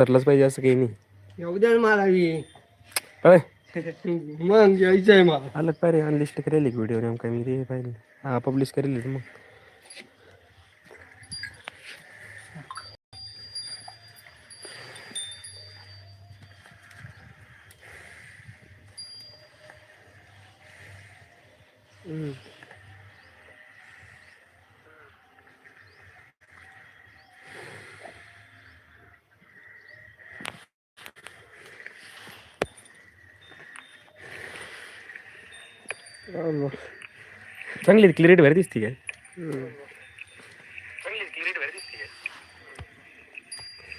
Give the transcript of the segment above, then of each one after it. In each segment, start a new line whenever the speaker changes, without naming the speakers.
ठरलंच पाहिजे असं काही नाही.
येऊ द्या ना मला बी. मग यायचंय मला.
आलं पाहिजे अनलिस्ट करेल एक व्हिडिओ नेमका मी ते पाहिजे हा पब्लिश करेल मग.
हम्म.
चांगली क्लिअरिटी भारी दिसते काय.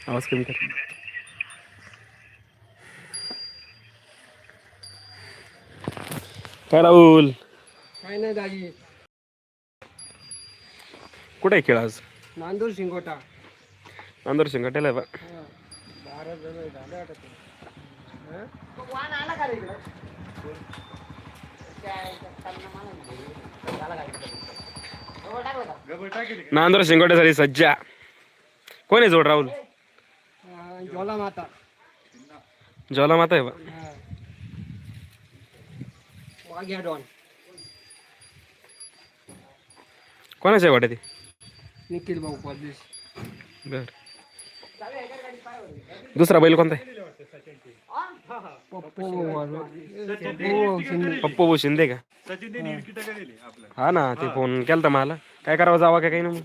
आवाज़ कमी कर. काय राहुल?
काय नाही दाजी.
कुठे आहे खेळ आज?
नांदूर शिंगोटा.
नांदूर शिंगाट्याला बा.
बारा जण झाले आता ते. हा?
नांदूर शिंगाट्यासाठी सज्जा कोण आहे जोड राहुल
ज्वाला माता
ज्वाला माता आहे बा
डॉन
कोणाच्या आहे ते
निखिल भाऊ
बर दुसरा बैल कोणता आहे
पप्पू पप्पू शिंदे
भाऊ शिंदे का? हा ना ते फ़ोन केलता मला. काय करावं जावा का काही ना मग?